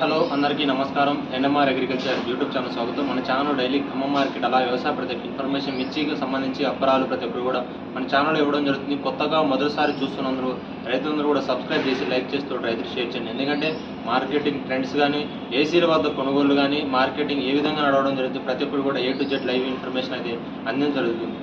Hello అందరికీ నమస్కారం. NMR agriculture YouTube channel స్వాగతం. మన ఛానల్ డైలీ ఖమ్మం మార్కెట్ అలా వ్యవసాయ ప్రతి ఇన్ఫర్మేషన్ మిర్చికి సంబంధించి అప్పరాలు ప్రతి ఒక్కరు కూడా మన ఛానల్ ఇవ్వడం జరుగుతుంది. కొత్తగా మొదటిసారి చూస్తున్నందరూ రైతులందరూ కూడా సబ్స్క్రైబ్ చేసి లైక్ చేస్తూ రైతులు షేర్ చేయండి. ఎందుకంటే మార్కెటింగ్ ట్రెండ్స్ కానీ ఏసీల వద్ద కొనుగోలు కానీ మార్కెటింగ్ ఏ విధంగా నడవడం జరుగుతుంది ప్రతి ఒక్కరు కూడా A to Z live information అయితే అందించడం జరుగుతుంది.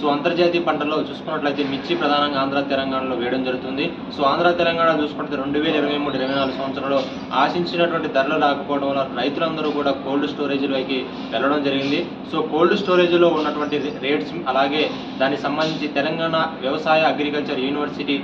సో అంతర్జాతీయ పంటల్లో చూసుకున్నట్లయితే మిర్చి ప్రధానంగా ఆంధ్ర తెలంగాణలో వేయడం జరుగుతుంది. సో ఆంధ్ర తెలంగాణ చూసుకుంటే రెండు వేల ఇరవై మూడు ఇరవై నాలుగు సంవత్సరంలో ఆశించినటువంటి ధరలు రాకపోవడం వల్ల రైతులందరూ కూడా కోల్డ్ స్టోరేజ్లోకి వెళ్ళడం జరిగింది. సో కోల్డ్ స్టోరేజ్లో ఉన్నటువంటి రేట్స్ అలాగే దానికి సంబంధించి తెలంగాణ వ్యవసాయ అగ్రికల్చర్ యూనివర్సిటీ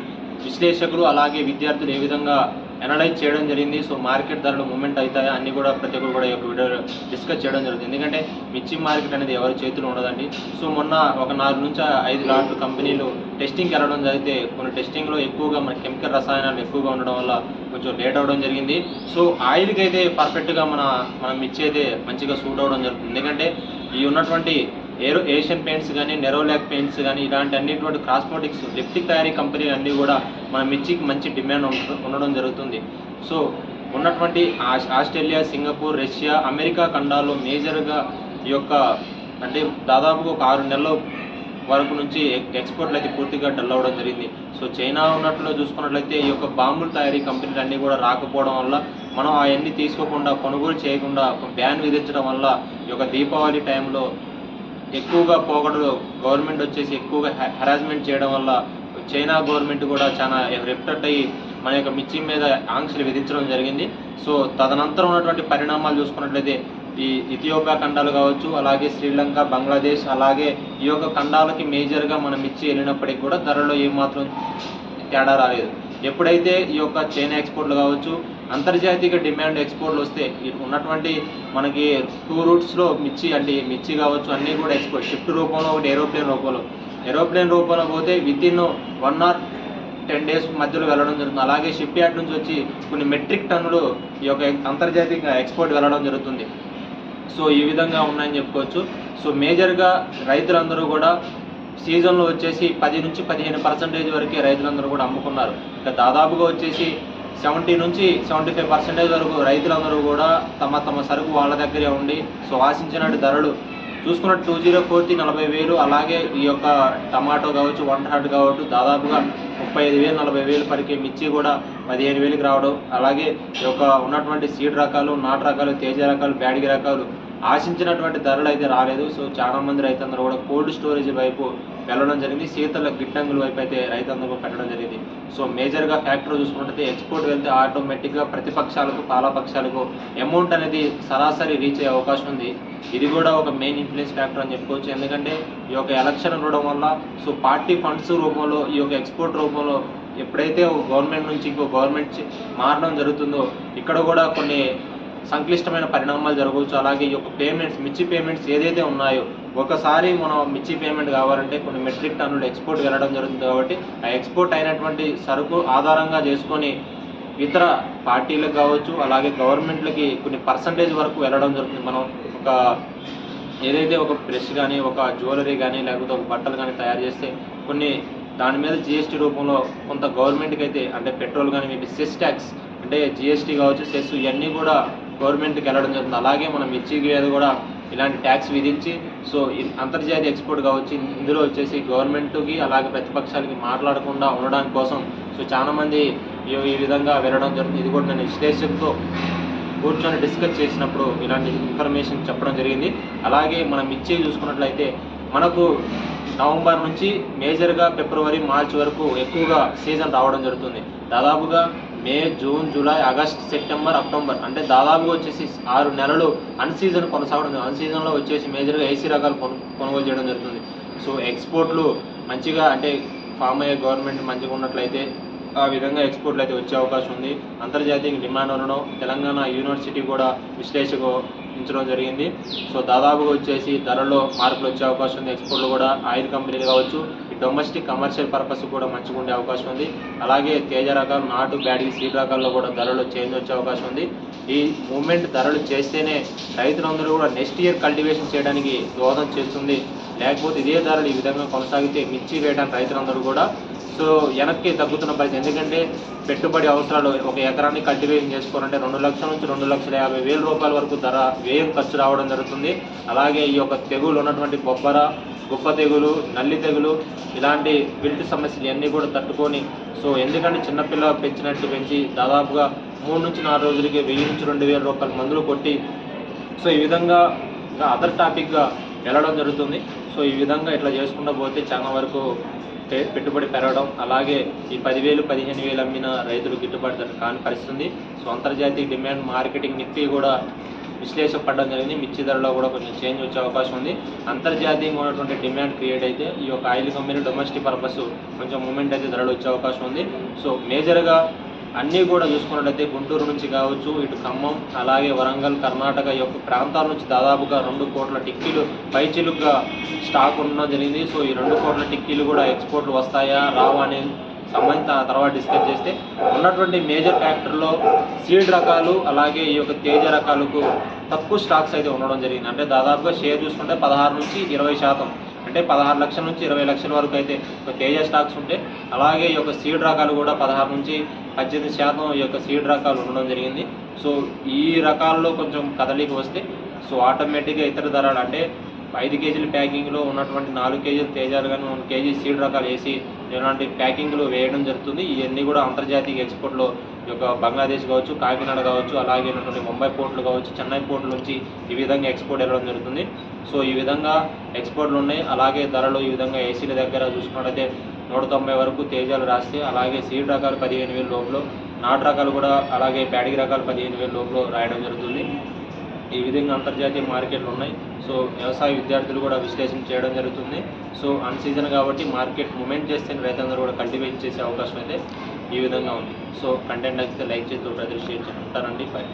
విశ్లేషకులు అలాగే విద్యార్థులు ఏ విధంగా అనలైజ్ చేయడం జరిగింది. సో మార్కెట్ ధరలు మూమెంట్ అవుతాయా? అన్ని కూడా ప్రతి ఒక్కరు కూడా ఈ యొక్క డిస్కస్ చేయడం జరుగుతుంది. ఎందుకంటే మిర్చి మార్కెట్ అనేది ఎవరి చేతిలో ఉండదండి. సో మొన్న ఒక నాలుగు నుంచి ఐదు లాట్లు కంపెనీలు టెస్టింగ్కి వెళ్ళడం జరిగితే కొన్ని టెస్టింగ్లో ఎక్కువగా మన కెమికల్ రసాయనాలు ఎక్కువగా ఉండడం వల్ల కొంచెం లేట్ అవ్వడం జరిగింది. సో ఆయిల్కి అయితే పర్ఫెక్ట్గా మన మనం మిర్చి అయితే మంచిగా సూట్ అవ్వడం జరుగుతుంది. ఎందుకంటే ఈ ఉన్నటువంటి ఏరో ఏషియన్ పెయింట్స్ కానీ నెరోలాక్ పెయింట్స్ కానీ ఇలాంటి అన్నిటువంటి కాస్మోటిక్స్ లిప్టిక్ తయారీ కంపెనీలు అన్నీ కూడా మన మిర్చికి మంచి డిమాండ్ ఉండడం జరుగుతుంది. సో ఉన్నటువంటి ఆస్ట్రేలియా సింగపూర్ రష్యా అమెరికా ఖండాల్లో మేజర్గా ఈ యొక్క అంటే దాదాపుగా ఒక ఆరు నెలల వరకు నుంచి ఎక్స్పోర్ట్లు అయితే పూర్తిగా డల్ అవ్వడం జరిగింది. సో చైనా ఉన్నట్లు చూసుకున్నట్లయితే ఈ యొక్క బాంబుల తయారీ కంపెనీలు అన్నీ కూడా రాకపోవడం వల్ల మనం అవన్నీ తీసుకోకుండా కొనుగోలు చేయకుండా బ్యాన్ విధించడం వల్ల ఈ యొక్క దీపావళి టైంలో ఎక్కువగా పోగొడలు గవర్నమెంట్ వచ్చేసి ఎక్కువగా హెరాస్మెంట్ చేయడం వల్ల చైనా గవర్నమెంట్ కూడా చాలా రిఫ్లెక్ట్ అయ్యి మన యొక్క మిర్చి మీద ఆంక్షలు విధించడం జరిగింది. సో తదనంతరం ఉన్నటువంటి పరిణామాలు చూసుకున్నట్లయితే ఈ ఇథియోపియా ఖండాలు కావచ్చు అలాగే శ్రీలంక బంగ్లాదేశ్ అలాగే ఈ యొక్క ఖండాలకి మేజర్గా మన మిర్చి వెళ్ళినప్పటికీ కూడా ధరలో ఏమాత్రం తేడా రాలేదు. ఎప్పుడైతే ఈ యొక్క చైనా ఎక్స్పోర్ట్లు కావచ్చు అంతర్జాతీయ డిమాండ్ ఎక్స్పోర్ట్లు వస్తే ఉన్నటువంటి మనకి టూ రూట్స్లో మిర్చి అంటే మిర్చి కావచ్చు అన్నీ కూడా ఎక్స్పోర్ట్ షిఫ్ట్ రూపంలో ఒకటి ఏరోప్లేన్ రూపంలో. ఏరోప్లేన్ రూపంలో పోతే within one or ten days మధ్యలో వెళ్ళడం జరుగుతుంది. అలాగే షిప్ యార్డ్ నుంచి వచ్చి కొన్ని మెట్రిక్ టన్నులు ఈ యొక్క అంతర్జాతీయ ఎక్స్పోర్ట్ వెళ్ళడం జరుగుతుంది. సో ఈ విధంగా ఉన్నాయని చెప్పుకోవచ్చు. సో మేజర్గా రైతులందరూ కూడా సీజన్లో వచ్చేసి పది నుంచి పదిహేను పర్సెంటేజ్ వరకే రైతులందరూ కూడా అమ్ముకున్నారు. ఇక దాదాపుగా వచ్చేసి సెవెంటీ నుంచి సెవెంటీ ఫైవ్ పర్సెంటేజ్ వరకు రైతులందరూ కూడా తమ తమ సరుకు వాళ్ళ దగ్గరే ఉండి సో ఆశించినట్టు ధరలు. చూసుకున్నట్టు టూ జీరో ఫోర్టీ నలభై వేలు అలాగే ఈ యొక్క టమాటో కావచ్చు వన్ హార్ట్ కావచ్చు దాదాపుగా ముప్పై ఐదు వేలు నలభై వేలు పడికే మిర్చి కూడా పదిహేను వేలకు రావడం. అలాగే ఈ యొక్క ఉన్నటువంటి సీడ్ రకాలు నాటు రకాలు తేజ రకాలు బ్యాడిగి రకాలు ఆశించినటువంటి ధరలు అయితే రాలేదు. సో చాలా మంది రైతులందరూ కూడా కోల్డ్ స్టోరేజ్ వైపు వెళ్ళడం జరిగింది. శీతల గిడ్డంగుల వైపు అయితే రైతులందరూ పెట్టడం జరిగింది. సో మేజర్గా ఫ్యాక్టరీ చూసుకుంటే ఎక్స్పోర్ట్ వెళ్తే ఆటోమేటిక్గా ప్రతిపక్షాలకు పాలపక్షాలకు అమౌంట్ అనేది సరాసరి రీచ్ అయ్యే అవకాశం ఉంది. ఇది కూడా ఒక మెయిన్ ఇన్ఫ్లుయెన్స్ ఫ్యాక్టర్ అని చెప్పుకోవచ్చు. ఎందుకంటే ఈ యొక్క ఎలక్షన్ ఉండడం వల్ల సో పార్టీ ఫండ్స్ రూపంలో ఈ యొక్క ఎక్స్పోర్ట్ రూపంలో ఎప్పుడైతే ఒక గవర్నమెంట్ నుంచి ఇంకో గవర్నమెంట్ మారడం జరుగుతుందో ఇక్కడ కూడా కొన్ని సంక్లిష్టమైన పరిణామాలు జరగవచ్చు. అలాగే ఈ యొక్క పేమెంట్స్ మిర్చి పేమెంట్స్ ఏదైతే ఉన్నాయో ఒకసారి మనం మిర్చి పేమెంట్ కావాలంటే కొన్ని మెట్రిక్ టన్నులు ఎక్స్పోర్ట్ వెళ్ళడం జరుగుతుంది కాబట్టి ఆ ఎక్స్పోర్ట్ అయినటువంటి సరుకు ఆధారంగా చేసుకొని ఇతర పార్టీలకు కావచ్చు అలాగే గవర్నమెంట్లకి కొన్ని పర్సంటేజ్ వరకు వెళ్ళడం జరుగుతుంది. మనం ఒక ఏదైతే ఒక బ్రష్ కానీ ఒక జ్యువెలరీ కానీ లేకపోతే ఒక బట్టలు కానీ తయారు చేస్తే కొన్ని దాని మీద జిఎస్టీ రూపంలో కొంత గవర్నమెంట్కి అయితే అంటే పెట్రోల్ కానీ మేబీ సెస్ ట్యాక్స్ అంటే జిఎస్టీ కావచ్చు సెస్ ఇవన్నీ కూడా గవర్నమెంట్కి వెళ్ళడం జరుగుతుంది. అలాగే మనం మిర్చి మీద కూడా ఇలాంటి ట్యాక్స్ విధించి సో అంతర్జాతీయ ఎక్స్పోర్ట్ కావచ్చు ఇందులో వచ్చేసి గవర్నమెంట్కి అలాగే ప్రతిపక్షాలకి మాట్లాడకుండా ఉండడానికి కోసం సో చాలామంది ఈ ఈ విధంగా వెళ్ళడం జరుగుతుంది. ఇది కూడా నేను విశ్లేషకుతో కూర్చొని డిస్కస్ చేసినప్పుడు ఇలాంటి ఇన్ఫర్మేషన్ చెప్పడం జరిగింది. అలాగే మనం మిర్చి చూసుకున్నట్లయితే మనకు నవంబర్ నుంచి మేజర్గా ఫిబ్రవరి మార్చ్ వరకు ఎక్కువగా సీజన్ రావడం జరుగుతుంది. దాదాపుగా May June July August September October అంటే దాదాపుగా వచ్చేసి ఆరు నెలలు అన్ సీజన్ కొనసాగడం అన్ సీజన్లో వచ్చేసి మేజర్గా ఏసీ రకాలు కొను కొనుగోలు చేయడం జరుగుతుంది. సో ఎక్స్పోర్ట్లు మంచిగా అంటే ఫామ్ అయ్యే గవర్నమెంట్ మంచిగా ఉన్నట్లయితే ఆ విధంగా ఎక్స్పోర్ట్లు అయితే వచ్చే అవకాశం ఉంది. అంతర్జాతీయ డిమాండ్ ఉండడం తెలంగాణ యూనివర్సిటీ కూడా విశ్లేషకు ఉంచడం జరిగింది. సో దాదాపుగా వచ్చేసి ధరలో మార్పులు వచ్చే అవకాశం ఉంది. ఎక్స్పోర్ట్లు కూడా ఆయిల్ కంపెనీలు కావచ్చు ఈ డొమెస్టిక్ కమర్షియల్ పర్పస్ కూడా మంచిగా ఉండే అవకాశం ఉంది. అలాగే తేజ రకాలు నాటు బ్యాడీ సీడ్ రకాల్లో కూడా ధరలు చేంజ్ వచ్చే అవకాశం ఉంది. ఈ మూమెంట్ ధరలు చేస్తేనే రైతులందరూ కూడా నెక్స్ట్ ఇయర్ కల్టివేషన్ చేయడానికి దోహదం చేస్తుంది. లేకపోతే ఇదే ధరలు ఈ విధంగా కొనసాగితే మిర్చి వేయడానికి రైతులందరూ కూడా సో వెనక్కి తగ్గుతున్న పరిస్థితి. ఎందుకంటే పెట్టుబడి అవసరాలు ఒక ఎకరాన్ని కల్టివేషన్ చేసుకోవాలంటే రెండు లక్షల నుంచి రెండు లక్షల యాభై వేల రూపాయల వరకు ధర వ్యయం ఖర్చు రావడం జరుగుతుంది. అలాగే ఈ యొక్క తెగులు ఉన్నటువంటి బొబ్బర గుప్ప తెగులు నల్లి తెగులు ఇలాంటి విల్ట్ సమస్యలు అన్నీ కూడా తట్టుకొని సో ఎందుకంటే చిన్నపిల్ల పెంచినట్టు పెంచి దాదాపుగా మూడు నుంచి నాలుగు రోజులకి వెయ్యి నుంచి రెండు వేల రూపాయల మందులు కొట్టి సో ఈ విధంగా ఇంకా అదర్ టాపిక్గా వెళ్ళడం జరుగుతుంది. సో ఈ విధంగా ఇట్లా చేసుకుంటూ పోతే చాలా వరకు పెట్టుబడి పెరగడం అలాగే ఈ పదివేలు పదిహేను వేలు అమ్మిన రైతులు గిట్టుబాటు ధర కాని పరిస్థితుంది. సో అంతర్జాతీయ డిమాండ్ మార్కెటింగ్ నిఫ్టీ కూడా విశ్లేషణ పడడం జరిగింది. మిర్చి ధరలో కూడా కొంచెం చేంజ్ వచ్చే అవకాశం ఉంది. అంతర్జాతీయంగా ఉన్నటువంటి డిమాండ్ క్రియేట్ అయితే ఈ యొక్క ఆయిల్ కంపెనీ డొమెస్టిక్ పర్పస్ కొంచెం మూమెంట్ అయితే ధరలు వచ్చే అవకాశం ఉంది. సో మేజర్గా అన్నీ కూడా చూసుకున్నట్లయితే గుంటూరు నుంచి కావచ్చు ఇటు ఖమ్మం అలాగే వరంగల్ కర్ణాటక ఈ యొక్క ప్రాంతాల నుంచి దాదాపుగా రెండు కోట్ల టిక్కీలు పైచిలుగా స్టాక్ ఉండడం జరిగింది. సో ఈ రెండు కోట్ల టిక్కీలు కూడా ఎక్స్పోర్ట్లు వస్తాయా రావా అనే సంబంధిత ఆ తర్వాత డిస్కస్ చేస్తే ఉన్నటువంటి మేజర్ ఫ్యాక్టర్లో సీడ్ రకాలు అలాగే ఈ యొక్క తేజ రకాలకు తక్కువ స్టాక్స్ అయితే ఉండడం జరిగింది. అంటే దాదాపుగా షేర్ చూసుకుంటే పదహారు నుంచి ఇరవై శాతం అంటే పదహారు లక్షల నుంచి ఇరవై లక్షల వరకు అయితే ఒక తేజ స్టాక్స్ ఉంటే అలాగే ఈ యొక్క సీడ్ రకాలు కూడా పదహారు నుంచి పద్దెనిమిది శాతం ఈ యొక్క సీడ్ రకాలు ఉండడం జరిగింది. సో ఈ రకాల్లో కొంచెం కదలిక వస్తే సో ఆటోమేటిక్గా ఇతర ధరలు అంటే ఐదు కేజీల ప్యాకింగ్లో ఉన్నటువంటి నాలుగు కేజీలు తేజాలు కానీ వన్ కేజీ సీడ్ రకాలు వేసి ఇలాంటి ప్యాకింగ్లు వేయడం జరుగుతుంది. ఇవన్నీ కూడా అంతర్జాతీయ ఎక్స్పోర్ట్లో ఈ యొక్క బంగ్లాదేశ్ కావచ్చు కాకినాడ కావచ్చు అలాగే ఉన్నటువంటి ముంబై పోర్టులు కావచ్చు చెన్నై పోర్టుల నుంచి ఈ విధంగా ఎక్స్పోర్ట్ వెళ్ళడం జరుగుతుంది. సో ఈ విధంగా ఎక్స్పోర్ట్లు ఉన్నాయి. అలాగే ధరలు ఈ విధంగా ఏసీల దగ్గర చూసుకున్నట్టయితే నూట తొంభై వరకు తేజాలు రాస్తే అలాగే సీడ్ రకాలు పదిహేను వేల లోపల నాటు రకాలు కూడా అలాగే ప్యాడిగి రకాలు పదిహేను వేల లోపల రాయడం జరుగుతుంది. ఈ విధంగా అంతర్జాతీయ మార్కెట్లు ఉన్నాయి. సో వ్యవసాయ విద్యార్థులు కూడా విశ్లేషణ చేయడం జరుగుతుంది. సో అన్ సీజన్ కాబట్టి మార్కెట్ మూమెంట్ చేస్తే రైతులందరూ కూడా కల్టివేట్ చేసే అవకాశం అయితే ఈ విధంగా ఉంది. సో కంటెంట్ నచ్చితే లైక్ చేస్తూ ప్రదర్శించి ఉంటారండి బై